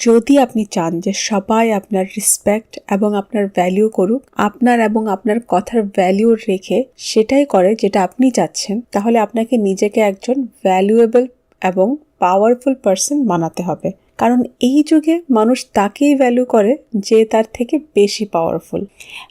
যদি আপনি চান যে সবাই আপনার রেসপেক্ট এবং আপনার ভ্যালিউ করুক, আপনার এবং আপনার কথার ভ্যালিউ রেখে সেটাই করে যেটা আপনি চাচ্ছেন, তাহলে আপনাকে নিজেকে একজন ভ্যালুয়েবল এবং পাওয়ারফুল পার্সন বানাতে হবে। কারণ এই যুগে মানুষ তাকেই ভ্যালু করে যে তার থেকে বেশি পাওয়ারফুল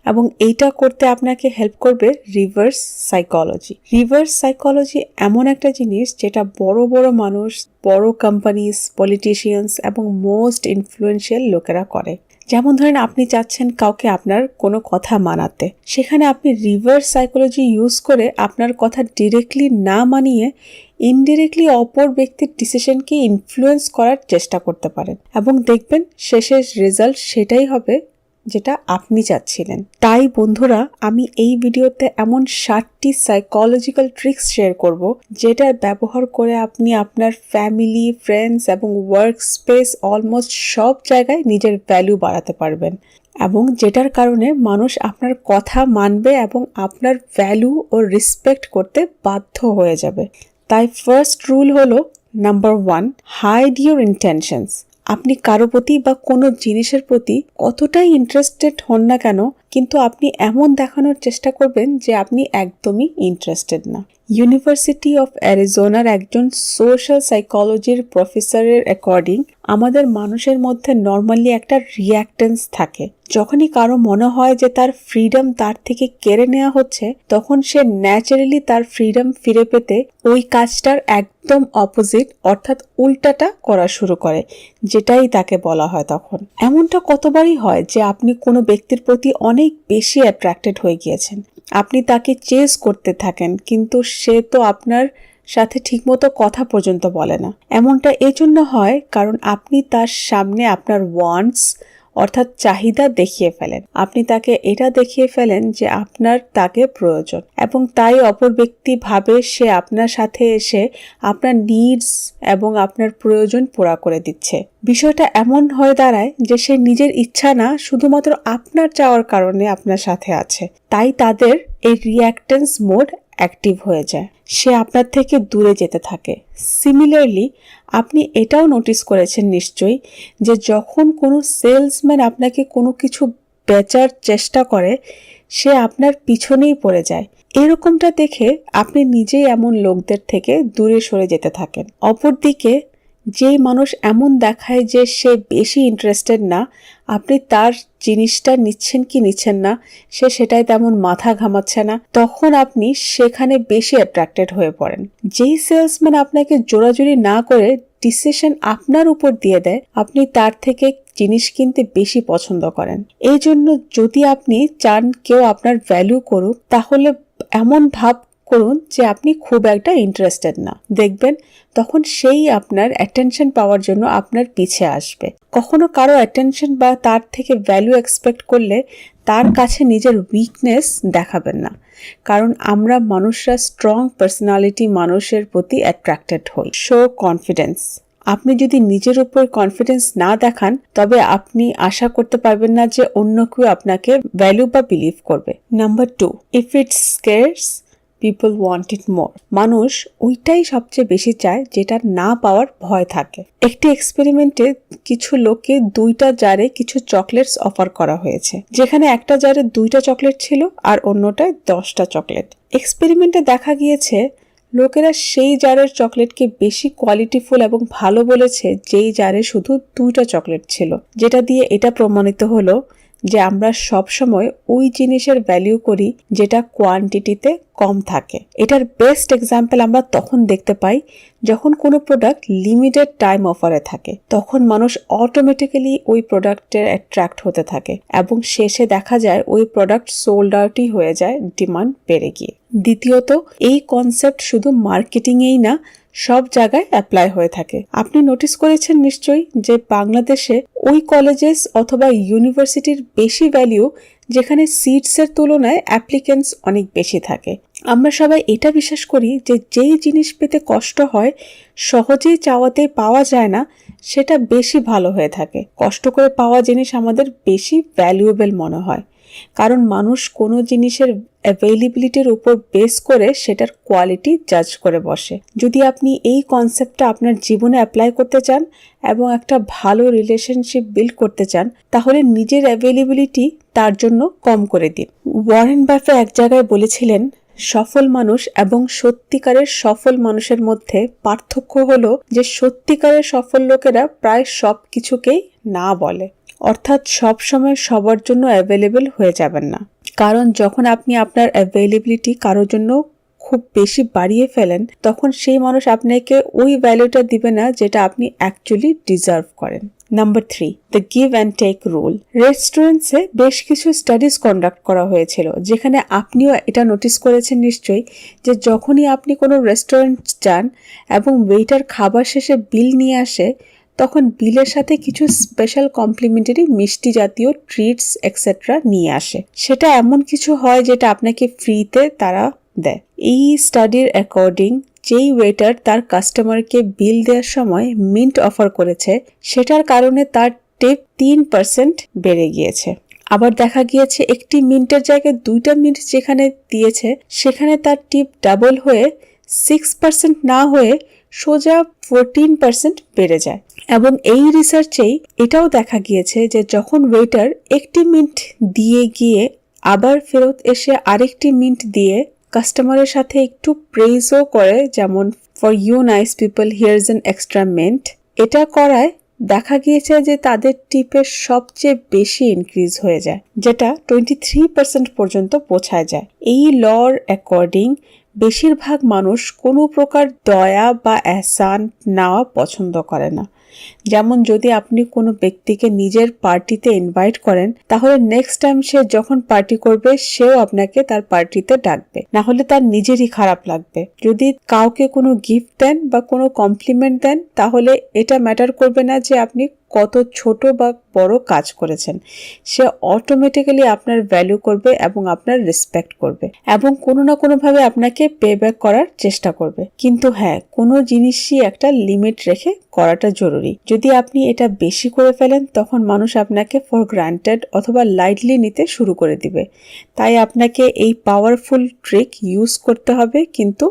এবং এইটা করতে আপনাকে হেল্প করবে রিভার্স সাইকোলজি রিভার্স সাইকোলজি এমন একটা জিনিস যেটা বড় বড় মানুষ, বড় কোম্পানিজ পলিটিশিয়ানস এবং মোস্ট ইনফ্লুয়েন্সিয়াল লোকেরা করে। যেমন ধরেন আপনি চাচ্ছেন কাউকে আপনার কোনো কথা মানাতে। সেখানে আপনি রিভার্স সাইকোলজি ইউজ করে আপনার কথা ডিরেক্টলি না মানিয়ে ইনডিরেক্টলি অপর ব্যক্তির ডিসিশনকে ইনফ্লুয়েন্স করার চেষ্টা করতে পারেন। এবং দেখবেন, শেষের রেজাল্ট সেটাই হবে যেটা আপনি চাচ্ছিলেন। তাই বন্ধুরা, আমি এই ভিডিওতে এমন ষাটটি সাইকোলজিক্যাল ট্রিক্স শেয়ার করব, যেটা ব্যবহার করে আপনি আপনার ফ্যামিলি ফ্রেন্ডস এবং ওয়ার্ক স্পেস অলমোস্ট সব জায়গায় নিজের ভ্যালু বাড়াতে পারবেন। এবং যেটার কারণে মানুষ আপনার কথা মানবে এবং আপনার ভ্যালু ও রেসপেক্ট করতে বাধ্য হয়ে যাবে। তাই ফার্স্ট রুল হলো number one hide your intentions আপনি কারও প্রতি বা কোনো জিনিসের প্রতি কতটাই ইন্টারেস্টেড হন না কেন, কিন্তু আপনি এমন দেখানোর চেষ্টা করবেন যে আপনি একদমই ইন্টারেস্টেড না। ইউনিভার্সিটি অফ অ্যারিজোনার একজন সোশ্যাল সাইকোলজির প্রফেসরের অ্যাকর্ডিং আমাদের মানুষের মধ্যে নর্মালি একটা রিয়াক্টেন্স থাকে। যখনই কারও মনে হয় যে তার ফ্রিডম তার থেকে কেড়ে নেওয়া হচ্ছে, তখন সে ন্যাচারালি তার ফ্রিডম ফিরে পেতে ওই কাজটার একদম অপোজিট অর্থাৎ উল্টাটা করা শুরু করে, যেটাই তাকে বলা হয় তখন। এমনটা কতবারই হয় যে আপনি কোনো ব্যক্তির প্রতি অনেক বেশি অ্যাট্রাক্টেড হয়ে গিয়েছেন। আপনি তাকে চেজ করতে থাকেন, কিন্তু সে তো আপনার সাথে ঠিকমতো কথা পর্যন্ত বলে না। এমনটা এজন্য হয় কারণ আপনি তার সামনে আপনার ওয়ান্টস অর্থাৎ চাহিদা দেখিয়ে ফেলেন। আপনি তাকে এটা দেখিয়ে ফেলেন যে আপনার তাকে প্রয়োজন এবং তাই অপর ব্যক্তি ভাবে সে আপনার সাথে এসে আপনার নিডস এবং আপনার প্রয়োজন পুরা করে দিচ্ছে। বিষয়টা এমন হয়ে দাঁড়ায় যে সে নিজের ইচ্ছা না, শুধুমাত্র আপনার চাওয়ার কারণে আপনার সাথে আছে। তাই তাদের এই রিয়াক্টেন্স মোড অ্যাক্টিভ হয়ে যায়। সে আপনার থেকে দূরে যেতে থাকে। সিমিলারলি আপনি এটাও নোটিস করেছেন নিশ্চয়ই যে যখন কোনো সেলসম্যান আপনাকে কোনো কিছু বেচার চেষ্টা করে, সে আপনার পিছনেই পড়ে যায়। এরকমটা দেখে আপনি নিজেই এমন লোকদের থেকে দূরে সরে যেতে থাকেন। অপরদিকে যেই মানুষ এমন দেখায় যে সে বেশি ইন্টারেস্টেড না, আপনি তার জিনিসটা নিচ্ছেন কি নিচ্ছেন না, সে সেটাই তেমন মাথা ঘামাচ্ছে না, তখন আপনি সেখানে বেশি অ্যাট্রাক্টেড হয়ে পড়েন। যেই সেলসম্যান আপনাকে জোরাজুরি না করে ডিসিশন আপনার উপর দিয়ে দেয়, আপনি তার থেকে জিনিস কিনতে বেশি পছন্দ করেন। এই জন্য যদি আপনি চান কেউ আপনার ভ্যালু করুক, তাহলে এমন ভাব করুন যে আপনি খুব একটা ইন্টারেস্টেড না। দেখবেন তখন সেই আপনার অ্যাটেনশন পাওয়ার জন্য আপনার পিছে আসবে। কখনো কারও অ্যাটেনশন বা তার থেকে ভ্যালু এক্সপেক্ট করলে তার কাছে নিজের উইকনেস দেখাবেন না। কারণ আমরা মানুষরা স্ট্রং পার্সোনালিটি মানুষের প্রতি অ্যাট্রাক্টেড হই। শো কনফিডেন্স আপনি যদি নিজের উপর কনফিডেন্স না দেখান, তবে আপনি আশা করতে পারবেন না যে অন্য কেউ আপনাকে ভ্যালু বা বিলিভ করবে। Number two if it's scarce people want it more মানুষ ওইটাই সবচেয়ে বেশি চায় যেটা না পাওয়ার ভয় থাকে। একটি এক্সপেরিমেন্টে কিছু লোককে দুইটা জারে কিছু চকলেটস অফার করা হয়েছে। যেখানে একটা জারে দুইটা চকলেট ছিল আর অন্যটায় দশটা চকলেট এক্সপেরিমেন্টে দেখা গিয়েছে, লোকেরা সেই জারের চকলেটকে বেশি কোয়ালিটিফুল এবং ভালো বলেছে যেই জারে শুধু দুইটা চকলেট ছিল। যেটা দিয়ে এটা প্রমাণিত হলো যে আমরা সব সময় ওই জিনিসের ভ্যালিউ করি যেটা কোয়ান্টিটিতে কম থাকে। এটার বেস্ট এক্সাম্পল আমরা তখন দেখতে পাই যখন কোনো প্রোডাক্ট লিমিটেড টাইম অফারে থাকে। তখন মানুষ অটোমেটিক্যালি ওই প্রোডাক্টের অ্যাট্রাক্ট হতে থাকে এবং শেষে দেখা যায় ওই প্রোডাক্ট সোল্ড আউটই হয়ে যায় ডিমান্ড বেড়ে গিয়ে। দ্বিতীয়ত, এই কনসেপ্ট শুধু মার্কেটিংয়েই না সব জায়গায় অ্যাপ্লাই হয়ে থাকে। আপনি নোটিস করেছেন নিশ্চয়ই যে বাংলাদেশে ওই কলেজেস অথবা ইউনিভার্সিটির বেশি ভ্যালিউ যেখানে সিটসের তুলনায় অ্যাপ্লিকেন্টস অনেক বেশি থাকে। আমরা সবাই এটা বিশ্বাস করি যে যেই জিনিস পেতে কষ্ট হয়, সহজেই চাওয়াতে পাওয়া যায় না, সেটা বেশি ভালো হয়ে থাকে। কষ্ট করে পাওয়া জিনিস আমাদের বেশি ভ্যালুয়েবল মনে হয়। কারণ মানুষ কোনো জিনিসের অ্যাভেলেবিলিটির উপর বেস করে সেটার কোয়ালিটি জাজ করে বসে। যদি আপনি এই কনসেপ্টটা আপনার জীবনে অ্যাপ্লাই করতে চান এবং একটা ভালো রিলেশনশিপ বিল্ড করতে চান, তাহলে নিজের অ্যাভেলেবিলিটি তার জন্য কম করে দিন। ওয়ারেন বাফে এক জায়গায় বলেছিলেন, সফল মানুষ এবং সত্যিকারের সফল মানুষের মধ্যে পার্থক্য হলো যে সত্যিকারের সফল লোকেরা প্রায় সব কিছুকেই না বলে। অর্থাৎ সব সময় সবার জন্য অ্যাভেলেবেল হয়ে যাবেন না। কারণ যখন আপনি আপনার অ্যাভেলেবিলিটি কারোর জন্য খুব বেশি বাড়িয়ে ফেলেন, তখন সেই মানুষ আপনাকে ওই ভ্যালুটা দিবে না যেটা আপনি অ্যাকচুয়ালি ডিজার্ভ করেন। Number three the give and take rule রেস্টুরেন্টসে বেশ কিছু স্টাডিজ কন্ডাক্ট করা হয়েছিল, যেখানে আপনিও এটা নোটিস করেছেন নিশ্চয়ই যে যখনই আপনি কোনো রেস্টুরেন্ট যান এবং ওয়েটার খাবার শেষে বিল নিয়ে আসে তখন বিলের সাথে কিছু স্পেশাল কমপ্লিমেন্টারি মিষ্টি জাতীয় ট্রিটস এক্সেট্রা নিয়ে আসে। সেটা এমন কিছু হয় যেটা আপনাকে ফ্রিতে তারা দেয়। এই স্টাডির অ্যাকর্ডিং যেই ওয়েটার তার কাস্টমারকে বিল দেওয়ার সময় মিন্ট অফার করেছে, সেটার কারণে তার টিপ তিন পার্সেন্ট বেড়ে গিয়েছে। আবার দেখা গিয়েছে একটি মিন্টের জায়গায় দুইটা মিন্ট যেখানে দিয়েছে, সেখানে তার টিপ ডাবল হয়ে সিক্স পার্সেন্ট না হয়ে সোজা ফোরটিন পার্সেন্ট বেড়ে যায়। এবং এই রিসার্চেই এটাও দেখা গিয়েছে যে যখন ওয়েটার একটি মিন্ট দিয়ে গিয়ে আবার ফেরত এসে আরেকটি মিন্ট দিয়ে কাস্টমারের সাথে একটু প্রেজও করে, যেমন for you nice people here's an extra mint এটা করায় দেখা গিয়েছে যে তাদের টিপের সবচেয়ে বেশি ইনক্রিজ হয়ে যায়, যেটা টোয়েন্টি থ্রি পার্সেন্ট পর্যন্ত পৌঁছায় যায়। এই লর অ্যাকর্ডিং বেশিরভাগ মানুষ কোনো প্রকার দয়া বা এহসান নেওয়া পছন্দ করে না। যেমন যদি আপনি কোনো ব্যক্তিকে নিজের পার্টিতে ইনভাইট করেন, তাহলে নেক্সট টাইম সে যখন পার্টি করবে, সেও আপনাকে তার পার্টিতে ডাকবে। না হলে তার নিজেরই খারাপ লাগবে। যদি কাউকে কোনো গিফট দেন বা কোনো কমপ্লিমেন্ট দেন, তাহলে এটা ম্যাটার করবে না যে আপনি কত ছোট বা বড় কাজ করেছেন। সে অটোমেটিক্যালি আপনার ভ্যালু করবে এবং আপনার রেসপেক্ট করবে এবং কোনো না কোনোভাবে আপনাকে পে ব্যাক করার চেষ্টা করবে। কিন্তু হ্যাঁ কোনো জিনিসই একটা লিমিট রেখে করাটা জরুরি। যদি আপনি এটা বেশি করে ফেলেন, তখন মানুষ আপনাকে ফর গ্রান্টেড অথবা লাইটলি নিতে শুরু করে দিবে। তাই আপনাকে এই পাওয়ারফুল ট্রিক ইউজ করতে হবে কিন্তু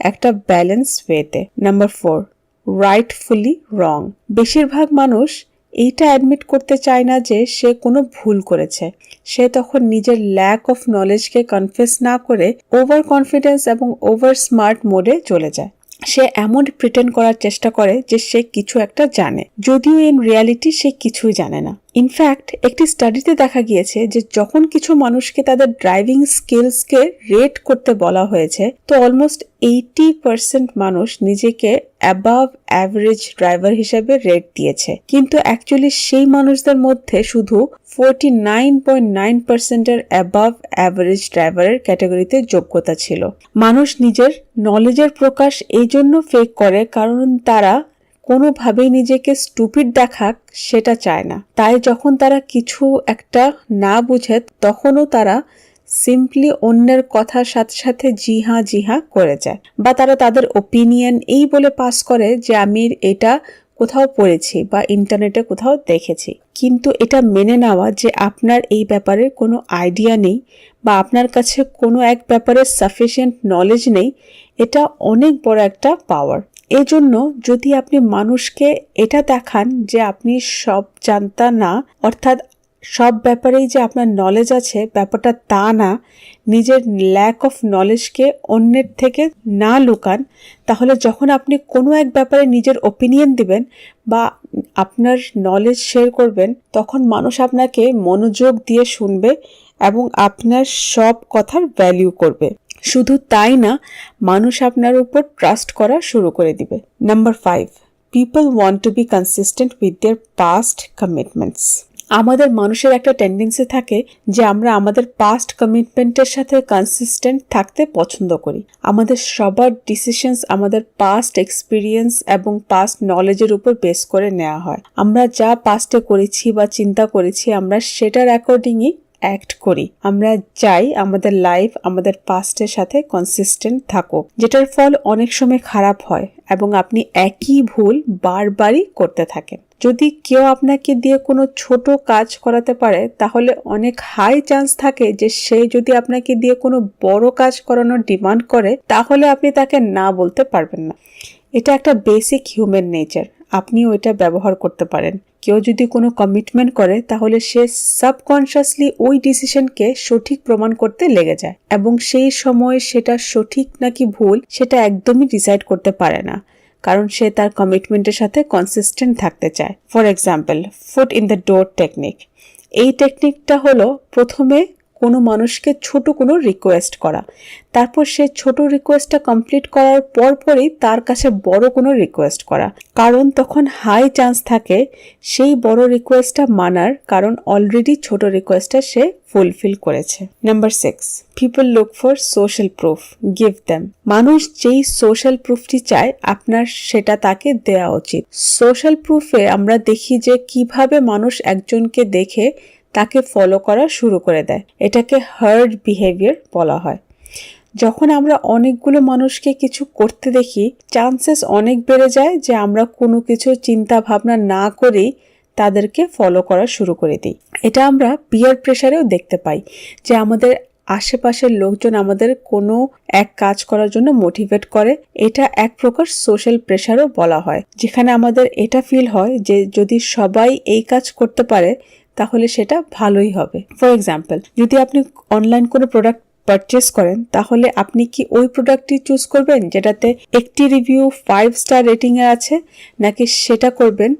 একটা ব্যালেন্স ওয়েতে নাম্বার ফোর রাইটফুলি রং বেশিরভাগ মানুষ এইটা অ্যাডমিট করতে চায় না যে সে কোনো ভুল করেছে। সে তখন নিজের ল্যাক অফ নলেজকে কনফেস না করে ওভার কনফিডেন্স এবং ওভার স্মার্ট মোডে চলে যায়। সে এমন প্রিটেন্ড করার চেষ্টা করে যে সে কিছু একটা জানে। যদিও ইন রিয়ালিটি সে কিছুই জানে না। ইনফ্যাক্ট একটি স্টাডিতে দেখা গিয়েছে যে যখন কিছু মানুষকে তাদের ড্রাইভিং স্কিলসকে রেট করতে বলা হয়েছে, তো অলমোস্ট এইটি পার্সেন্ট মানুষ নিজেকে অ্যাবাভ অ্যাভারেজ ড্রাইভার হিসেবে রেট দিয়েছে। কিন্তু অ্যাকচুয়ালি সেই মানুষদের মধ্যে শুধু ফোরটি নাইন পয়েন্ট নাইন পার্সেন্টের অ্যাবাভ অ্যাভারেজ ড্রাইভারের ক্যাটাগরিতে যোগ্যতা ছিল। মানুষ নিজের নলেজের প্রকাশ এই জন্য ফেক করে, কারণ তারা কোনোভাবেই নিজেকে স্টুপিড দেখাক সেটা চায় না। তাই যখন তারা কিছু একটা না বুঝে, তখনও তারা সিম্পলি অন্যের কথার সাথে সাথে জি হ্যাঁ জি হ্যাঁ করে যায়। বা তারা তাদের ওপিনিয়ন এই বলে পাস করে যে, আমি এটা কোথাও পড়েছি বা ইন্টারনেটে কোথাও দেখেছি। কিন্তু এটা মেনে নেওয়া যে, আপনার এই ব্যাপারে কোনো আইডিয়া নেই বা আপনার কাছে কোনো এক ব্যাপারে সাফিসিয়েন্ট নলেজ নেই, এটা অনেক বড় একটা পাওয়ার এজন্য যদি আপনি মানুষকে এটা দেখান যে আপনি সব জানতা না, অর্থাৎ সব ব্যাপারেই যে আপনার নলেজ আছে, ব্যাপারটা তা না, নিজের ল্যাক অফ নলেজকে অন্যের থেকে না লুকান, তাহলে যখন আপনি কোনো এক ব্যাপারে নিজের ওপিনিয়ন দিবেন বা আপনার নলেজ শেয়ার করবেন, তখন মানুষ আপনাকে মনোযোগ দিয়ে শুনবে এবং আপনার সব কথার ভ্যালিউ করবে। শুধু তাই না, মানুষ আপনার উপর ট্রাস্ট করা শুরু করে দিবে। Number five people want to be consistent with their past commitments আমাদের মানুষের একটা টেন্ডেন্সি থাকে যে আমরা আমাদের পাস্ট কমিটমেন্টের সাথে কনসিস্টেন্ট থাকতে পছন্দ করি। আমাদের সবার ডিসিশনস আমাদের পাস্ট এক্সপিরিয়েন্স এবং পাস্ট নলেজের উপর বেস করে নেওয়া হয়। আমরা যা পাস্টে করেছি বা চিন্তা করেছি, আমরা সেটার অ্যাকর্ডিংই অ্যাক্ট করি। আমরা চাই আমাদের লাইফ আমাদের পাস্টের সাথে কনসিস্টেন্ট থাকুক। যেটার ফল অনেক সময় খারাপ হয় এবং আপনি একই ভুল বারবারই করতে থাকেন। যদি কেউ আপনাকে দিয়ে কোনো ছোট কাজ করাতে পারে, তাহলে অনেক হাই চান্স থাকে যে সে যদি আপনাকে দিয়ে কোনো বড় কাজ করানোর ডিমান্ড করে, তাহলে আপনি তাকে না বলতে পারবেন না। এটা একটা বেসিক হিউম্যান নেচার আপনিও এটা ব্যবহার করতে পারেন। কেউ যদি কোনো কমিটমেন্ট করে, তাহলে সে সাবকনশিয়াসলি ওই ডিসিশনকে সঠিক প্রমাণ করতে লেগে যায় এবং সেই সময়ে সেটা সঠিক নাকি ভুল, সেটা একদমই ডিসাইড করতে পারে না। কারণ সে তার কমিটমেন্টের সাথে কনসিস্টেন্ট থাকতে চায়। For example foot in the door technique এই টেকনিকটা হলো প্রথমে কোনো মানুষকে ছোট কোনো রিকোয়েস্ট করা। তারপর সে ছোট রিকোয়েস্টটা কমপ্লিট করার পরপরই তার কাছে বড় কোনো রিকোয়েস্ট করা। কারণ তখন হাই চান্স থাকে সেই বড় রিকোয়েস্টটা মানার কারণ অলরেডি ছোট রিকোয়েস্টটা সে ফুলফিল করেছে। Number six people look for social proof give them মানুষ যেই সোশ্যাল প্রুফটি চায়, আপনার সেটা তাকে দেওয়া উচিত। সোশ্যাল প্রুফে আমরা দেখি যে কীভাবে মানুষ একজনকে দেখে তাকে ফলো করা শুরু করে দেয়। এটাকে হার্ড বিহেভিয়ার বলা হয়। যখন আমরা অনেকগুলো মানুষকে কিছু করতে দেখি চান্সেস অনেক বেড়ে যায় যে আমরা কোনো কিছু চিন্তা ভাবনা না করেই তাদেরকে ফলো করা শুরু করে দিই। এটা আমরা পিয়ার প্রেশারেও দেখতে পাই যে আমাদের আশেপাশের লোকজন আমাদের কোনো এক কাজ করার জন্য মোটিভেট করে। এটা এক প্রকার সোশ্যাল প্রেশারও বলা হয়। যেখানে আমাদের এটা ফিল হয় যে যদি সবাই এই কাজ করতে পারে তাহলে সেটা ভালোই হবে। ফর এক্সাম্পল যদি আপনি অনলাইন কোনো প্রোডাক্ট পারচেস করেন, তাহলে আপনি কি ওই প্রোডাক্টটি চুজ করবেন যেটাতে একটি রিভিউ ফাইভ স্টার রেটিংয়ে আছে, নাকি সেটা করবেন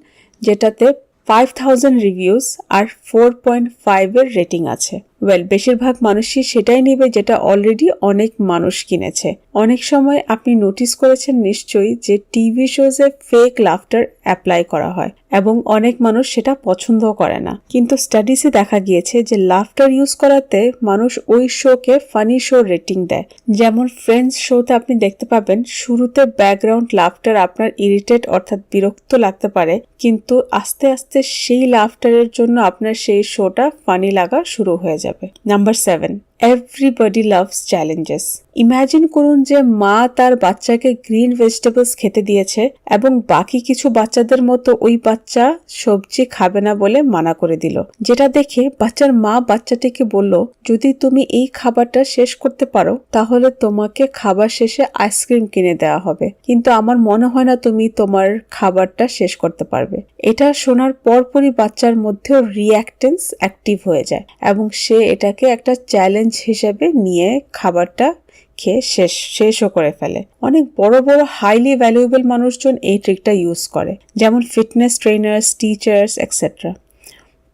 যেটাতে ফাইভ থাউজেন্ড রিভিউস আর ফোর পয়েন্ট ফাইভের রেটিং আছে? ওয়েল বেশিরভাগ মানুষই সেটাই নেবে যেটা অলরেডি অনেক মানুষ কিনেছে। অনেক সময় আপনি নোটিস করেছেন নিশ্চয়ই যে টিভি শোজে ফেক লাফটার অ্যাপ্লাই করা হয় এবং অনেক মানুষ সেটা পছন্দ করে না। কিন্তু স্টাডিসে দেখা গিয়েছে যে লাফটার ইউজ করাতে মানুষ ওই শোকে ফানি শো রেটিং দেয়। যেমন ফ্রেন্ডস শোতে আপনি দেখতে পাবেন, শুরুতে ব্যাকগ্রাউন্ড লাফটার আপনার ইরিটেট অর্থাৎ বিরক্ত লাগতে পারে, কিন্তু আস্তে আস্তে সেই লাফটারের জন্য আপনার সেই শোটা ফানি লাগা শুরু হয়ে যাবে। Number seven everybody loves challenges imagine করুন যে মা তার বাচ্চাকে গ্রিন ভেজিটেবলস খেতে দিয়েছে এবং বাকি কিছু বাচ্চাদের মতো ওই বাচ্চা সবজি খাবে না বলে মানা করে দিল। যেটা দেখে বাচ্চার মা বাচ্চাটিকে বলল, যদি তুমি এই খাবারটা শেষ করতে পারো, তাহলে তোমাকে খাবার শেষে আইসক্রিম কিনে দেওয়া হবে। কিন্তু আমার মনে হয় না তুমি তোমার খাবারটা শেষ করতে পারবে। এটা শোনার পরপরই বাচ্চার মধ্যেও রিয়াক্টেন্স অ্যাক্টিভ হয়ে যায় এবং সে এটাকে একটা চ্যালেঞ্জ হিসেবে নিয়ে খাবারটা খেয়ে শেষ, শেষও করে ফেলে। অনেক বড় বড় হাইলি ভ্যালুয়েবল মানুষজন এই ট্রিকটা ইউজ করে। যেমন fitness trainers teachers etcetera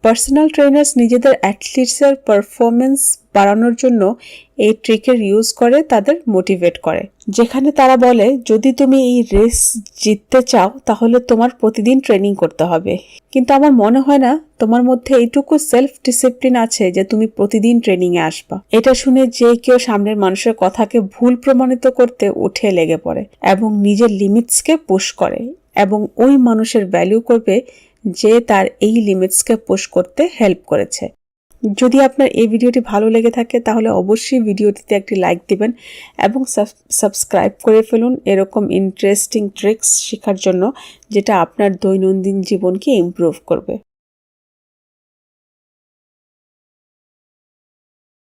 personal trainers নিজেদের অ্যাথলিটসের পারফরমেন্স বাড়ানোর জন্য এই ট্রিকের ইউজ করে, তাদের মোটিভেট করে। যেখানে তারা বলে, যদি তুমি এই রেস জিততে চাও, তাহলে তোমার প্রতিদিন ট্রেনিং করতে হবে। কিন্তু আমার মনে হয় না, তোমার মধ্যে এইটুকু সেলফ ডিসিপ্লিন আছে যে তুমি প্রতিদিন ট্রেনিংয়ে আসবা। এটা শুনে যে কেউ সামনের মানুষের কথাকে ভুল প্রমাণিত করতে উঠে লেগে পড়ে এবং নিজের লিমিটসকে পুশ করে এবং ওই মানুষের ভ্যালু করবে যে তার এই লিমিটসকে পোস্ট করতে হেল্প করেছে। যদি আপনার এই ভিডিওটি ভালো লেগে থাকে, তাহলে অবশ্যই ভিডিওটিতে একটি লাইক দিবেন এবং সাবস্ক্রাইব করে ফেলুন এরকম ইন্টারেস্টিং ট্রিক্স শেখার জন্য, যেটা আপনার দৈনন্দিন জীবনকে ইম্প্রুভ করবে।